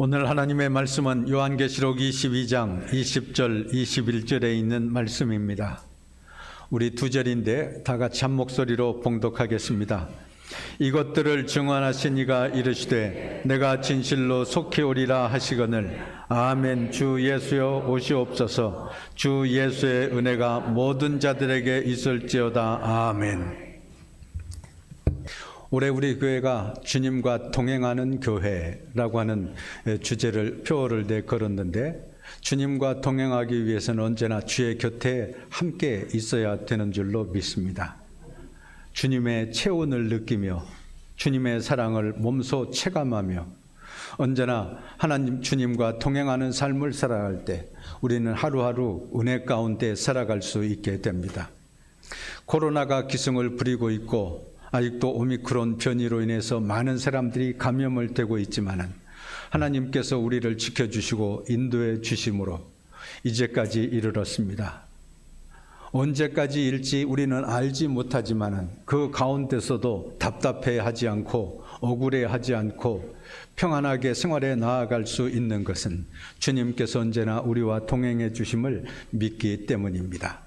오늘 하나님의 말씀은 요한계시록 22장 20절 21절에 있는 말씀입니다. 우리 두 절인데 다 같이 한 목소리로 봉독하겠습니다. 이것들을 증언하신 이가 이르시되 내가 진실로 속히 오리라 하시거늘 아멘 주 예수여 오시옵소서 주 예수의 은혜가 모든 자들에게 있을지어다 아멘 올해 우리 교회가 주님과 동행하는 교회라고 하는 주제를 표어를 내 걸었는데 주님과 동행하기 위해서는 언제나 주의 곁에 함께 있어야 되는 줄로 믿습니다. 주님의 체온을 느끼며 주님의 사랑을 몸소 체감하며 언제나 하나님 주님과 동행하는 삶을 살아갈 때 우리는 하루하루 은혜 가운데 살아갈 수 있게 됩니다. 코로나가 기승을 부리고 있고 아직도 오미크론 변이로 인해서 많은 사람들이 감염을 되고 있지만은 하나님께서 우리를 지켜주시고 인도해 주심으로 이제까지 이르렀습니다. 언제까지일지 우리는 알지 못하지만은 그 가운데서도 답답해 하지 않고 억울해 하지 않고 평안하게 생활에 나아갈 수 있는 것은 주님께서 언제나 우리와 동행해 주심을 믿기 때문입니다.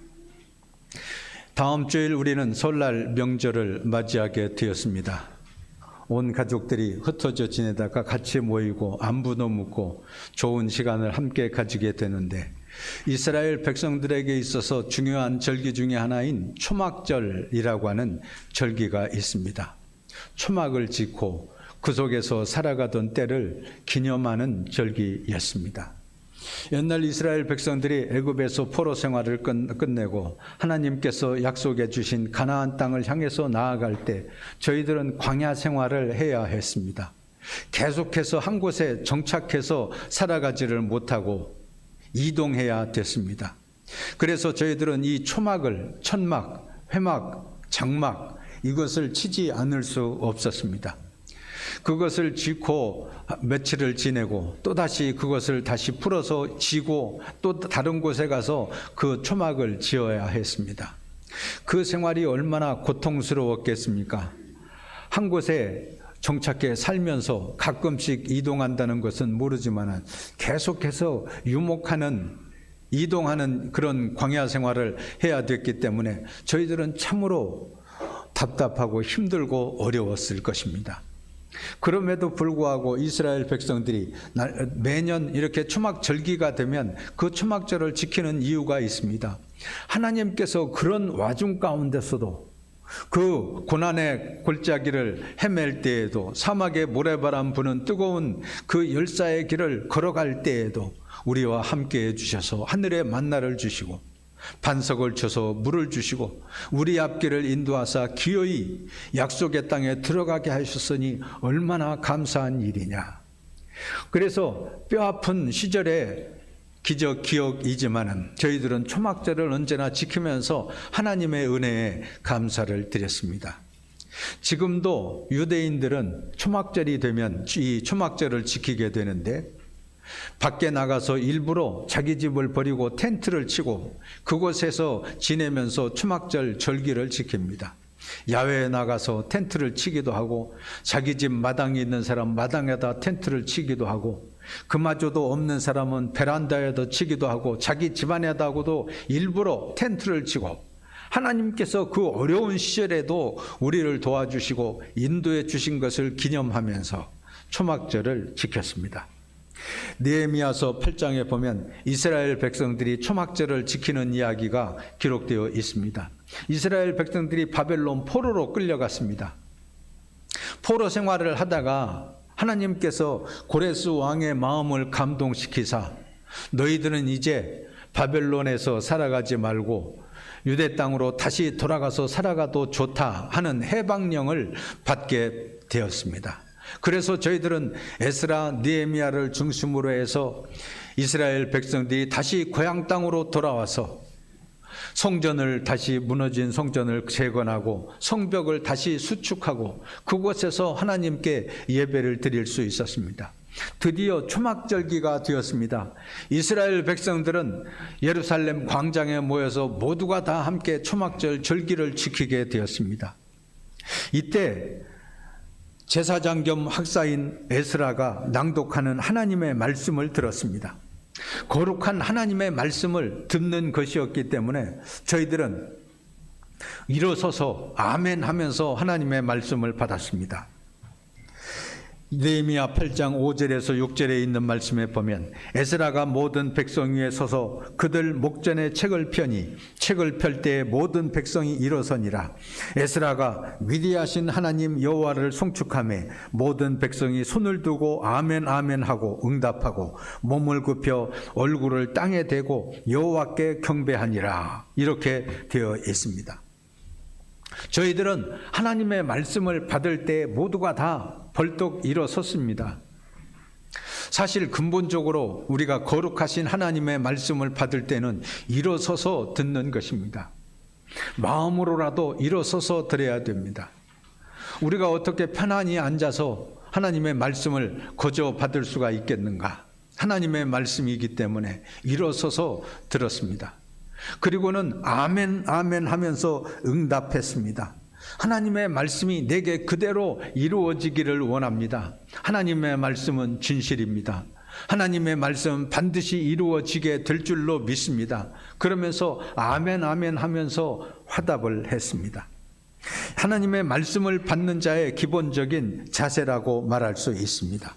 다음 주일 우리는 설날 명절을 맞이하게 되었습니다. 온 가족들이 흩어져 지내다가 같이 모이고 안부도 묻고 좋은 시간을 함께 가지게 되는데 이스라엘 백성들에게 있어서 중요한 절기 중의 하나인 초막절이라고 하는 절기가 있습니다. 초막을 짓고 그 속에서 살아가던 때를 기념하는 절기였습니다. 옛날 이스라엘 백성들이 애굽에서 포로 생활을 끝내고 하나님께서 약속해 주신 가나안 땅을 향해서 나아갈 때 저희들은 광야 생활을 해야 했습니다. 계속해서 한 곳에 정착해서 살아가지를 못하고 이동해야 됐습니다. 그래서 저희들은 이 초막을 천막, 회막, 장막 이것을 치지 않을 수 없었습니다. 그것을 짓고 며칠을 지내고 또다시 그것을 다시 풀어서 지고 또 다른 곳에 가서 그 초막을 지어야 했습니다. 그 생활이 얼마나 고통스러웠겠습니까? 한 곳에 정착해 살면서 가끔씩 이동한다는 것은 모르지만 계속해서 유목하는 이동하는 그런 광야 생활을 해야 됐기 때문에 저희들은 참으로 답답하고 힘들고 어려웠을 것입니다. 그럼에도 불구하고 이스라엘 백성들이 매년 이렇게 추막 절기가 되면 그 추막절을 지키는 이유가 있습니다. 하나님께서 그런 와중 가운데서도 그 고난의 골짜기를 헤맬 때에도 사막의 모래바람 부는 뜨거운 그 열사의 길을 걸어갈 때에도 우리와 함께 해 주셔서 하늘의 만나를 주시고 반석을 쳐서 물을 주시고 우리 앞길을 인도하사 기어이 약속의 땅에 들어가게 하셨으니 얼마나 감사한 일이냐. 그래서 뼈아픈 시절에 기적 기억이지만은 저희들은 초막절을 언제나 지키면서 하나님의 은혜에 감사를 드렸습니다. 지금도 유대인들은 초막절이 되면 이 초막절을 지키게 되는데 밖에 나가서 일부러 자기 집을 버리고 텐트를 치고 그곳에서 지내면서 추막절 절기를 지킵니다. 야외에 나가서 텐트를 치기도 하고 자기 집 마당에 있는 사람 마당에다 텐트를 치기도 하고 그마저도 없는 사람은 베란다에다 치기도 하고 자기 집안에다고도 일부러 텐트를 치고 하나님께서 그 어려운 시절에도 우리를 도와주시고 인도해 주신 것을 기념하면서 초막절을 지켰습니다. 느헤미야서 8장에 보면 이스라엘 백성들이 초막절을 지키는 이야기가 기록되어 있습니다. 이스라엘 백성들이 바벨론 포로로 끌려갔습니다. 포로 생활을 하다가 하나님께서 고레스 왕의 마음을 감동시키사 너희들은 이제 바벨론에서 살아가지 말고 유대 땅으로 다시 돌아가서 살아가도 좋다 하는 해방령을 받게 되었습니다. 그래서 저희들은 에스라 니에미아를 중심으로 해서 이스라엘 백성들이 다시 고향 땅으로 돌아와서 성전을 다시 무너진 성전을 재건하고 성벽을 다시 수축하고 그곳에서 하나님께 예배를 드릴 수 있었습니다. 드디어 초막절기가 되었습니다. 이스라엘 백성들은 예루살렘 광장에 모여서 모두가 다 함께 초막절 절기를 지키게 되었습니다. 이때 제사장 겸 학사인 에스라가 낭독하는 하나님의 말씀을 들었습니다. 거룩한 하나님의 말씀을 듣는 것이었기 때문에 저희들은 일어서서 아멘 하면서 하나님의 말씀을 받았습니다. 느헤미야 8장 5절에서 6절에 있는 말씀에 보면 에스라가 모든 백성 위에 서서 그들 목전에 책을 펴니 책을 펼 때에 모든 백성이 일어서니라 에스라가 위대하신 하나님 여호와를 송축하며 모든 백성이 손을 두고 아멘 아멘 하고 응답하고 몸을 굽혀 얼굴을 땅에 대고 여호와께 경배하니라 이렇게 되어 있습니다. 저희들은 하나님의 말씀을 받을 때 모두가 다 벌떡 일어섰습니다. 사실 근본적으로 우리가 거룩하신 하나님의 말씀을 받을 때는 일어서서 듣는 것입니다. 마음으로라도 일어서서 드려야 됩니다. 우리가 어떻게 편안히 앉아서 하나님의 말씀을 거저 받을 수가 있겠는가? 하나님의 말씀이기 때문에 일어서서 들었습니다. 그리고는 아멘, 아멘 하면서 응답했습니다. 하나님의 말씀이 내게 그대로 이루어지기를 원합니다. 하나님의 말씀은 진실입니다. 하나님의 말씀 반드시 이루어지게 될 줄로 믿습니다. 그러면서 아멘, 아멘 하면서 화답을 했습니다. 하나님의 말씀을 받는 자의 기본적인 자세라고 말할 수 있습니다.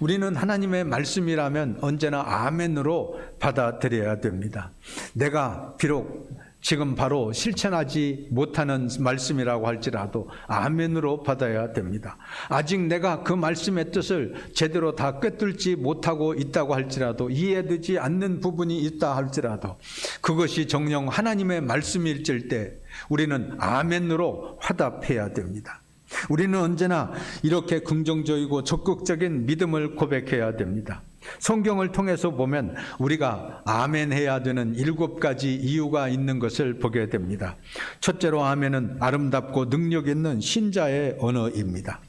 우리는 하나님의 말씀이라면 언제나 아멘으로 받아들여야 됩니다. 내가 비록 지금 바로 실천하지 못하는 말씀이라고 할지라도 아멘으로 받아야 됩니다. 아직 내가 그 말씀의 뜻을 제대로 다 꿰뚫지 못하고 있다고 할지라도 이해되지 않는 부분이 있다 할지라도 그것이 정령 하나님의 말씀일질 때 우리는 아멘으로 화답해야 됩니다. 우리는 언제나 이렇게 긍정적이고 적극적인 믿음을 고백해야 됩니다. 성경을 통해서 보면 우리가 아멘 해야 되는 일곱 가지 이유가 있는 것을 보게 됩니다. 첫째로 아멘은 아름답고 능력 있는 신자의 언어입니다.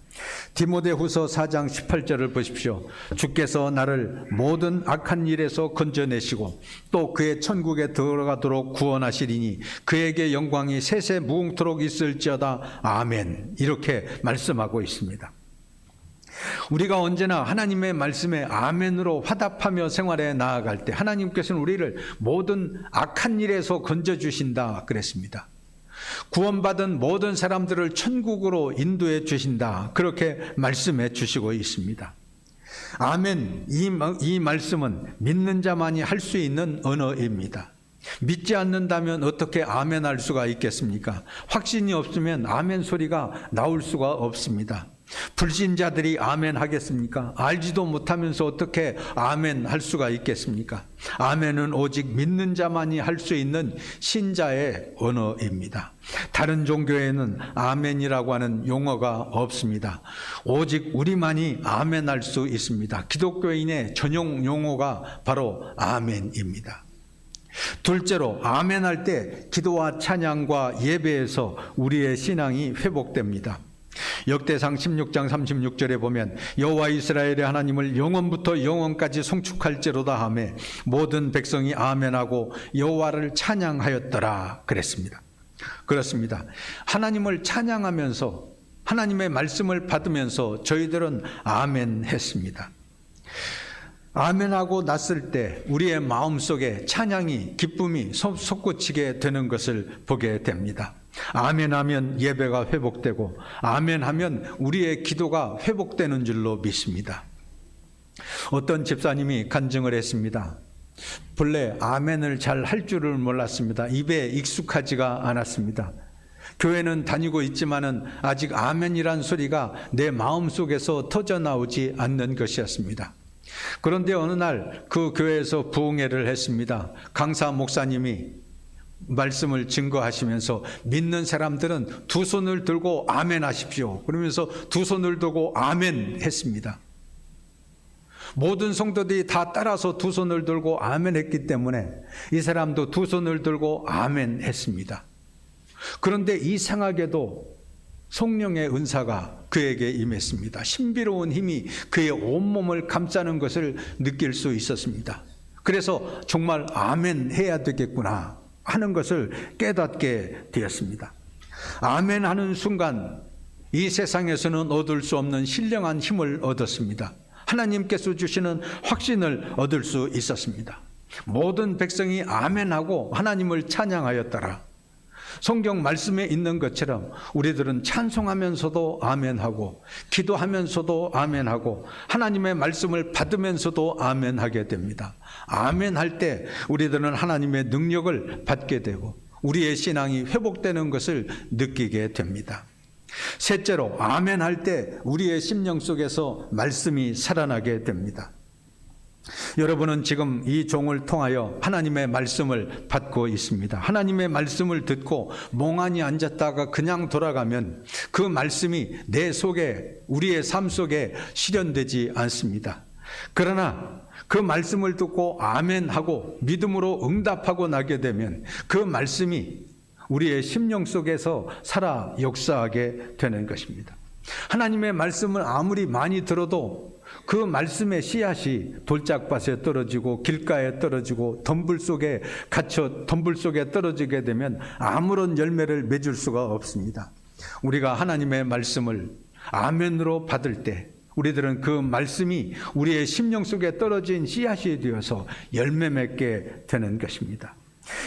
디모데후서 4장 18절을 보십시오. 주께서 나를 모든 악한 일에서 건져내시고 또 그의 천국에 들어가도록 구원하시리니 그에게 영광이 세세 무궁토록 있을지어다. 아멘. 이렇게 말씀하고 있습니다. 우리가 언제나 하나님의 말씀에 아멘으로 화답하며 생활에 나아갈 때 하나님께서는 우리를 모든 악한 일에서 건져주신다 그랬습니다. 구원받은 모든 사람들을 천국으로 인도해 주신다. 그렇게 말씀해 주시고 있습니다. 아멘. 이, 이 말씀은 믿는 자만이 할 수 있는 언어입니다. 믿지 않는다면 어떻게 아멘 할 수가 있겠습니까? 확신이 없으면 아멘 소리가 나올 수가 없습니다. 불신자들이 아멘 하겠습니까? 알지도 못하면서 어떻게 아멘 할 수가 있겠습니까? 아멘은 오직 믿는 자만이 할 수 있는 신자의 언어입니다. 다른 종교에는 아멘이라고 하는 용어가 없습니다. 오직 우리만이 아멘 할 수 있습니다. 기독교인의 전용 용어가 바로 아멘입니다. 둘째로 아멘 할 때 기도와 찬양과 예배에서 우리의 신앙이 회복됩니다. 역대상 16장 36절에 보면 여호와 이스라엘의 하나님을 영원부터 영원까지 송축할지로다 하매 모든 백성이 아멘하고 여호와를 찬양하였더라 그랬습니다. 그렇습니다. 하나님을 찬양하면서 하나님의 말씀을 받으면서 저희들은 아멘 했습니다. 아멘하고 났을 때 우리의 마음속에 찬양이 기쁨이 솟구치게 되는 것을 보게 됩니다. 아멘 하면 예배가 회복되고 아멘 하면 우리의 기도가 회복되는 줄로 믿습니다. 어떤 집사님이 간증을 했습니다. 본래 아멘을 잘 할 줄을 몰랐습니다. 입에 익숙하지가 않았습니다. 교회는 다니고 있지만은 아직 아멘이란 소리가 내 마음 속에서 터져 나오지 않는 것이었습니다. 그런데 어느 날 그 교회에서 부흥회를 했습니다. 강사 목사님이 말씀을 증거하시면서 믿는 사람들은 두 손을 들고 아멘 하십시오. 그러면서 두 손을 들고 아멘 했습니다. 모든 성도들이 다 따라서 두 손을 들고 아멘 했기 때문에 이 사람도 두 손을 들고 아멘 했습니다. 그런데 이상하게도 성령의 은사가 그에게 임했습니다. 신비로운 힘이 그의 온몸을 감싸는 것을 느낄 수 있었습니다. 그래서 정말 아멘 해야 되겠구나 하는 것을 깨닫게 되었습니다. 아멘 하는 순간 이 세상에서는 얻을 수 없는 신령한 힘을 얻었습니다. 하나님께서 주시는 확신을 얻을 수 있었습니다. 모든 백성이 아멘하고 하나님을 찬양하였더라. 성경 말씀에 있는 것처럼 우리들은 찬송하면서도 아멘하고 기도하면서도 아멘하고 하나님의 말씀을 받으면서도 아멘하게 됩니다. 아멘할 때 우리들은 하나님의 능력을 받게 되고 우리의 신앙이 회복되는 것을 느끼게 됩니다. 셋째로 아멘할 때 우리의 심령 속에서 말씀이 살아나게 됩니다. 여러분은 지금 이 종을 통하여 하나님의 말씀을 받고 있습니다. 하나님의 말씀을 듣고 멍하니 앉았다가 그냥 돌아가면 그 말씀이 내 속에 우리의 삶 속에 실현되지 않습니다. 그러나 그 말씀을 듣고 아멘 하고 믿음으로 응답하고 나게 되면 그 말씀이 우리의 심령 속에서 살아 역사하게 되는 것입니다. 하나님의 말씀을 아무리 많이 들어도 그 말씀의 씨앗이 돌짝밭에 떨어지고 길가에 떨어지고 덤불 속에 갇혀 덤불 속에 떨어지게 되면 아무런 열매를 맺을 수가 없습니다. 우리가 하나님의 말씀을 아멘으로 받을 때 우리들은 그 말씀이 우리의 심령 속에 떨어진 씨앗이 되어서 열매 맺게 되는 것입니다.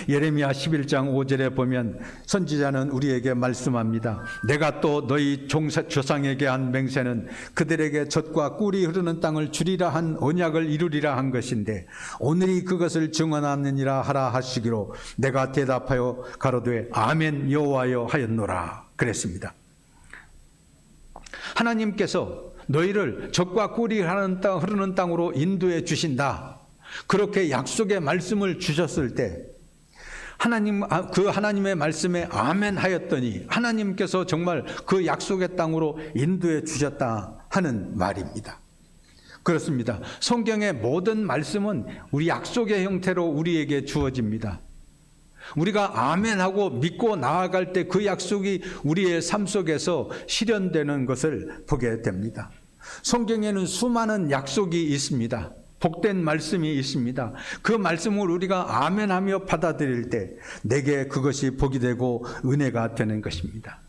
예레미야 11장 5절에 보면 선지자는 우리에게 말씀합니다. 내가 또 너희 종사 조상에게 한 맹세는 그들에게 젖과 꿀이 흐르는 땅을 주리라 한 언약을 이루리라 한 것인데 오늘이 그것을 증언하느니라 하라 하시기로 내가 대답하여 가로되 아멘 여호와여 하였노라 그랬습니다. 하나님께서 너희를 젖과 꿀이 흐르는 땅 흐르는 땅으로 인도해 주신다. 그렇게 약속의 말씀을 주셨을 때 하나님 아, 그 하나님의 말씀에 아멘 하였더니 하나님께서 정말 그 약속의 땅으로 인도해 주셨다 하는 말입니다. 그렇습니다. 성경의 모든 말씀은 우리 약속의 형태로 우리에게 주어집니다. 우리가 아멘하고 믿고 나아갈 때 그 약속이 우리의 삶 속에서 실현되는 것을 보게 됩니다. 성경에는 수많은 약속이 있습니다. 복된 말씀이 있습니다. 그 말씀을 우리가 아멘하며 받아들일 때 내게 그것이 복이 되고 은혜가 되는 것입니다.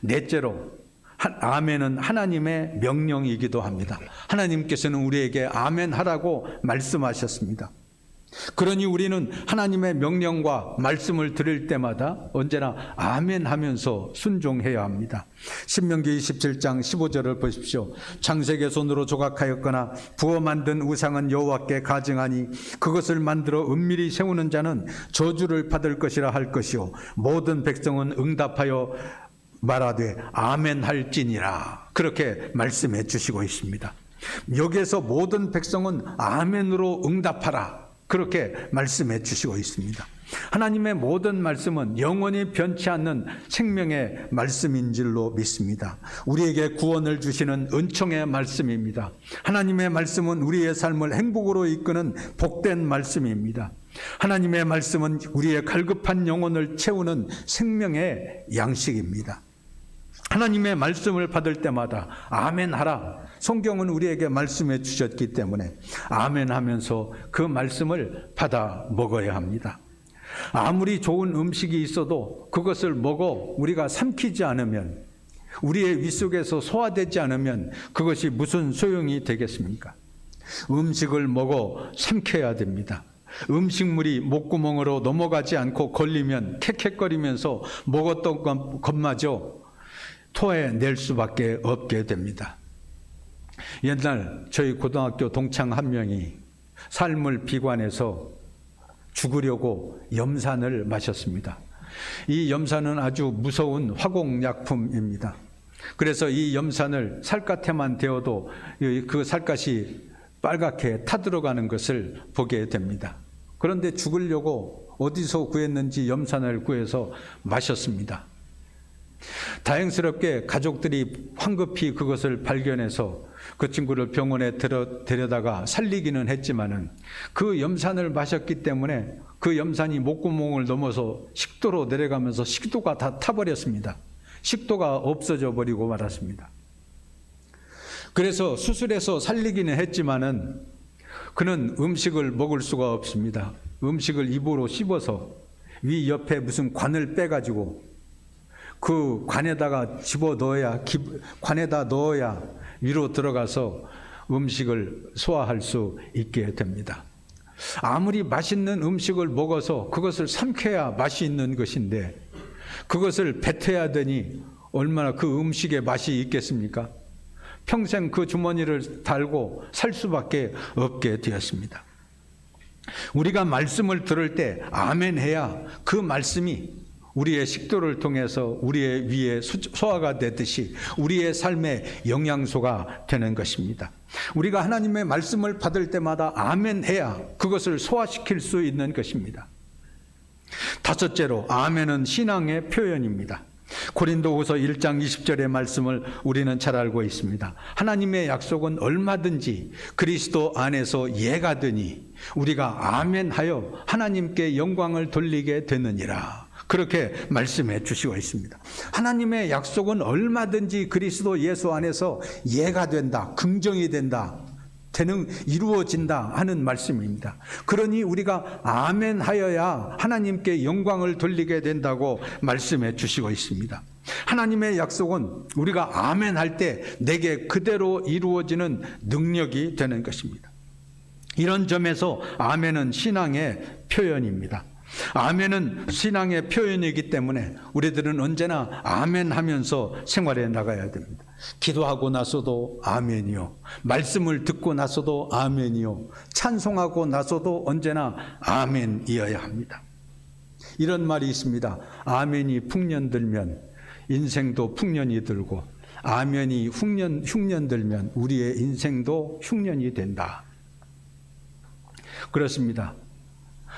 넷째로 아멘은 하나님의 명령이기도 합니다. 하나님께서는 우리에게 아멘하라고 말씀하셨습니다. 그러니 우리는 하나님의 명령과 말씀을 들을 때마다 언제나 아멘 하면서 순종해야 합니다. 신명기 27장 15절을 보십시오. 창세기 손으로 조각하였거나 부어 만든 우상은 여호와께 가증하니 그것을 만들어 은밀히 세우는 자는 저주를 받을 것이라 할 것이요 모든 백성은 응답하여 말하되 아멘 할지니라 그렇게 말씀해 주시고 있습니다. 여기에서 모든 백성은 아멘으로 응답하라 그렇게 말씀해 주시고 있습니다. 하나님의 모든 말씀은 영원히 변치 않는 생명의 말씀인 줄로 믿습니다. 우리에게 구원을 주시는 은총의 말씀입니다. 하나님의 말씀은 우리의 삶을 행복으로 이끄는 복된 말씀입니다. 하나님의 말씀은 우리의 갈급한 영혼을 채우는 생명의 양식입니다. 하나님의 말씀을 받을 때마다 아멘 하라. 성경은 우리에게 말씀해 주셨기 때문에 아멘 하면서 그 말씀을 받아 먹어야 합니다. 아무리 좋은 음식이 있어도 그것을 먹어 우리가 삼키지 않으면 우리의 위 속에서 소화되지 않으면 그것이 무슨 소용이 되겠습니까? 음식을 먹어 삼켜야 됩니다. 음식물이 목구멍으로 넘어가지 않고 걸리면 캑캑거리면서 먹었던 것마저 토해낼 수밖에 없게 됩니다. 옛날 저희 고등학교 동창 한 명이 삶을 비관해서 죽으려고 염산을 마셨습니다. 이 염산은 아주 무서운 화공약품입니다. 그래서 이 염산을 살갗에만 대어도 그 살갗이 빨갛게 타들어가는 것을 보게 됩니다. 그런데 죽으려고 어디서 구했는지 염산을 구해서 마셨습니다. 다행스럽게 가족들이 황급히 그것을 발견해서 그 친구를 병원에 데려, 데려다가 살리기는 했지만은 그 염산을 마셨기 때문에 그 염산이 목구멍을 넘어서 식도로 내려가면서 식도가 다 타버렸습니다. 식도가 없어져 버리고 말았습니다. 그래서 수술해서 살리기는 했지만은 그는 음식을 먹을 수가 없습니다. 음식을 입으로 씹어서 위 옆에 무슨 관을 빼가지고 그 관에다가 집어 넣어야 기- 관에다 넣어야 위로 들어가서 음식을 소화할 수 있게 됩니다. 아무리 맛있는 음식을 먹어서 그것을 삼켜야 맛이 있는 것인데 그것을 뱉어야 되니 얼마나 그 음식의 맛이 있겠습니까? 평생 그 주머니를 달고 살 수밖에 없게 되었습니다. 우리가 말씀을 들을 때 아멘 해야 그 말씀이 우리의 식도를 통해서 우리의 위에 수- 소화가 되듯이 우리의 삶의 영양소가 되는 것입니다. 우리가 하나님의 말씀을 받을 때마다 아멘 해야 그것을 소화시킬 수 있는 것입니다. 다섯째로 아멘은 신앙의 표현입니다. 고린도후서 1장 20절의 말씀을 우리는 잘 알고 있습니다. 하나님의 약속은 얼마든지 그리스도 안에서 예가 되니 우리가 아멘하여 하나님께 영광을 돌리게 되느니라. 그렇게 말씀해 주시고 있습니다. 하나님의 약속은 얼마든지 그리스도 예수 안에서 예가 된다. 긍정이 된다. 되는 이루어진다 하는 말씀입니다. 그러니 우리가 아멘 하여야 하나님께 영광을 돌리게 된다고 말씀해 주시고 있습니다. 하나님의 약속은 우리가 아멘 할 때 내게 그대로 이루어지는 능력이 되는 것입니다. 이런 점에서 아멘은 신앙의 표현입니다. 아멘은 신앙의 표현이기 때문에 우리들은 언제나 아멘 하면서 생활해 나가야 됩니다. 기도하고 나서도 아멘이요. 말씀을 듣고 나서도 아멘이요. 찬송하고 나서도 언제나 아멘이어야 합니다. 이런 말이 있습니다. 아멘이 풍년 들면 인생도 풍년이 들고 아멘이 흉년, 흉년 들면 우리의 인생도 흉년이 된다. 그렇습니다.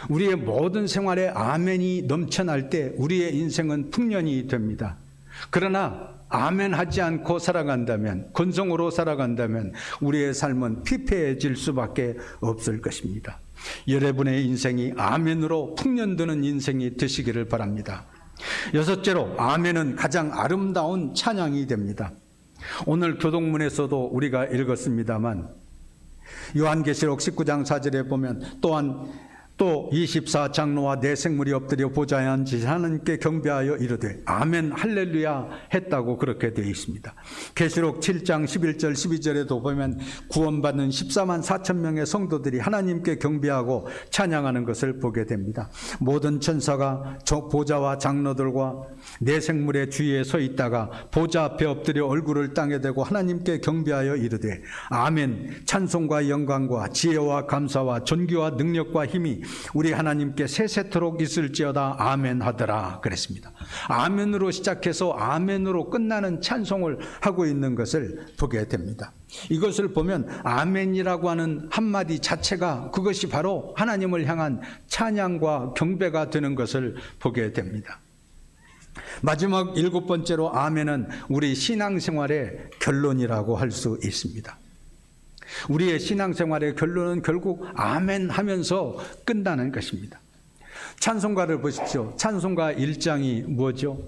우리의 모든 생활에 아멘이 넘쳐날 때 우리의 인생은 풍년이 됩니다. 그러나 아멘 하지 않고 살아간다면, 건성으로 살아간다면 우리의 삶은 피폐해질 수밖에 없을 것입니다. 여러분의 인생이 아멘으로 풍년드는 인생이 되시기를 바랍니다. 여섯째로, 아멘은 가장 아름다운 찬양이 됩니다. 오늘 교동문에서도 우리가 읽었습니다만, 요한계시록 19장 4절에 보면 또한 또 24장로와 내 생물이 엎드려 보좌에 앉으신 하나님께 경배하여 이르되 아멘 할렐루야 했다고 그렇게 되어 있습니다. 계시록 7장 11절 12절에도 보면 구원받는 14만 4천 명의 성도들이 하나님께 경배하고 찬양하는 것을 보게 됩니다. 모든 천사가 저 보좌와 장로들과 내 생물의 주위에 서 있다가 보좌 앞에 엎드려 얼굴을 땅에 대고 하나님께 경배하여 이르되 아멘 찬송과 영광과 지혜와 감사와 존귀와 능력과 힘이 우리 하나님께 세세토록 있을지어다 아멘 하더라 그랬습니다. 아멘으로 시작해서 아멘으로 끝나는 찬송을 하고 있는 것을 보게 됩니다. 이것을 보면 아멘이라고 하는 한마디 자체가 그것이 바로 하나님을 향한 찬양과 경배가 되는 것을 보게 됩니다. 마지막 일곱 번째로 아멘은 우리 신앙생활의 결론이라고 할 수 있습니다. 우리의 신앙생활의 결론은 결국 아멘 하면서 끝나는 것입니다. 찬송가를 보십시오. 찬송가 1장이 뭐죠?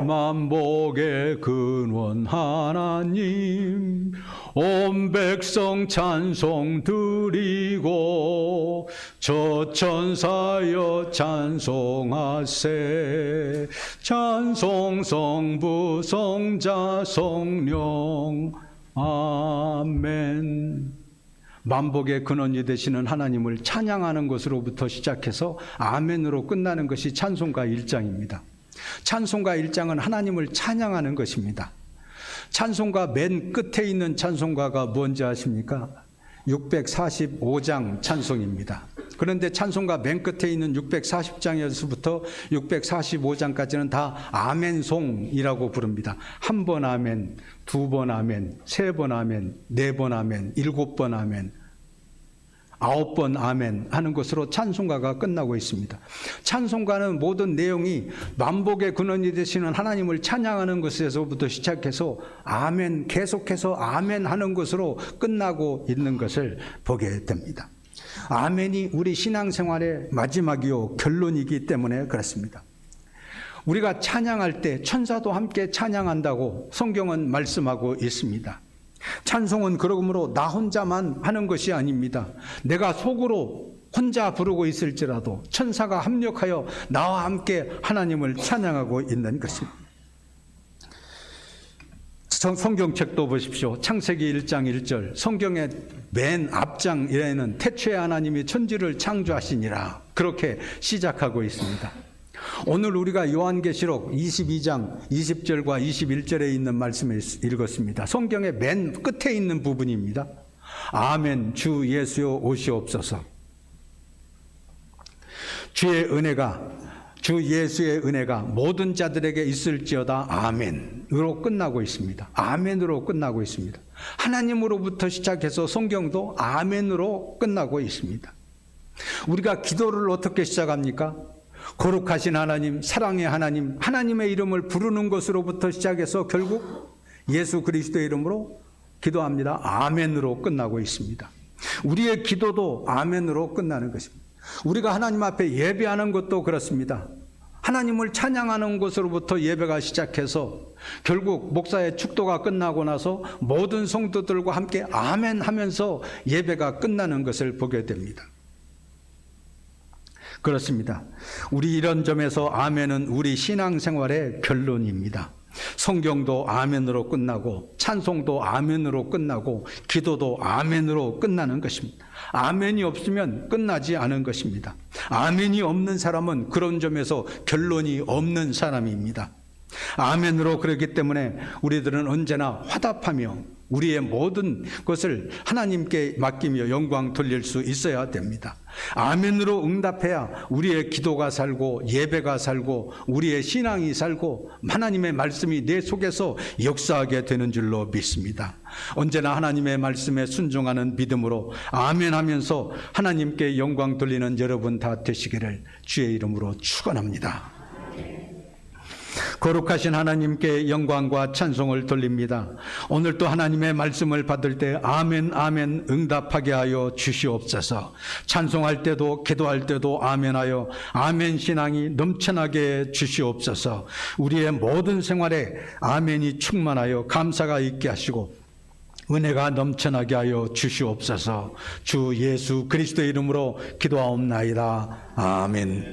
만복의 근원 하나님 온 백성 찬송 드리고 저 천사여 찬송하세 찬송 성부 성자 성령 아멘 만복의 근원이 되시는 하나님을 찬양하는 것으로부터 시작해서 아멘으로 끝나는 것이 찬송가 1장입니다. 찬송가 1장은 하나님을 찬양하는 것입니다. 찬송가 맨 끝에 있는 찬송가가 뭔지 아십니까? 645장 찬송입니다. 그런데 찬송가 맨 끝에 있는 640장에서부터 645장까지는 다 아멘송이라고 부릅니다. 한 번 아멘, 두 번 아멘, 세 번 아멘, 네 번 아멘, 일곱 번 아멘, 아홉 번 아멘 하는 것으로 찬송가가 끝나고 있습니다. 찬송가는 모든 내용이 만복의 근원이 되시는 하나님을 찬양하는 것에서부터 시작해서 아멘 계속해서 아멘 하는 것으로 끝나고 있는 것을 보게 됩니다. 아멘이 우리 신앙생활의 마지막이요 결론이기 때문에 그렇습니다. 우리가 찬양할 때 천사도 함께 찬양한다고 성경은 말씀하고 있습니다. 찬송은 그러므로 나 혼자만 하는 것이 아닙니다. 내가 속으로 혼자 부르고 있을지라도 천사가 합력하여 나와 함께 하나님을 찬양하고 있는 것입니다. 성, 성경책도 보십시오. 창세기 1장 1절. 성경의 맨 앞장에는 태초에 하나님이 천지를 창조하시니라. 그렇게 시작하고 있습니다. 오늘 우리가 요한계시록 22장 20절과 21절에 있는 말씀을 읽었습니다. 성경의 맨 끝에 있는 부분입니다. 아멘 주 예수여 오시옵소서. 주의 은혜가 주 예수의 은혜가 모든 자들에게 있을지어다 아멘으로 끝나고 있습니다. 아멘으로 끝나고 있습니다. 하나님으로부터 시작해서 성경도 아멘으로 끝나고 있습니다. 우리가 기도를 어떻게 시작합니까? 거룩하신 하나님, 사랑의 하나님, 하나님의 이름을 부르는 것으로부터 시작해서 결국 예수 그리스도의 이름으로 기도합니다. 아멘으로 끝나고 있습니다. 우리의 기도도 아멘으로 끝나는 것입니다. 우리가 하나님 앞에 예배하는 것도 그렇습니다. 하나님을 찬양하는 것으로부터 예배가 시작해서 결국 목사의 축도가 끝나고 나서 모든 성도들과 함께 아멘 하면서 예배가 끝나는 것을 보게 됩니다. 그렇습니다. 우리 이런 점에서 아멘은 우리 신앙생활의 결론입니다. 성경도 아멘으로 끝나고 찬송도 아멘으로 끝나고 기도도 아멘으로 끝나는 것입니다. 아멘이 없으면 끝나지 않은 것입니다. 아멘이 없는 사람은 그런 점에서 결론이 없는 사람입니다. 아멘으로 그렇기 때문에 우리들은 언제나 화답하며 우리의 모든 것을 하나님께 맡기며 영광 돌릴 수 있어야 됩니다. 아멘으로 응답해야 우리의 기도가 살고 예배가 살고 우리의 신앙이 살고 하나님의 말씀이 내 속에서 역사하게 되는 줄로 믿습니다. 언제나 하나님의 말씀에 순종하는 믿음으로 아멘 하면서 하나님께 영광 돌리는 여러분 다 되시기를 주의 이름으로 축원합니다. 거룩하신 하나님께 영광과 찬송을 돌립니다. 오늘 또 하나님의 말씀을 받을 때 아멘 아멘 응답하게 하여 주시옵소서. 찬송할 때도 기도할 때도 아멘하여 아멘 신앙이 넘쳐나게 주시옵소서. 우리의 모든 생활에 아멘이 충만하여 감사가 있게 하시고 은혜가 넘쳐나게 하여 주시옵소서. 주 예수 그리스도의 이름으로 기도하옵나이다. 아멘.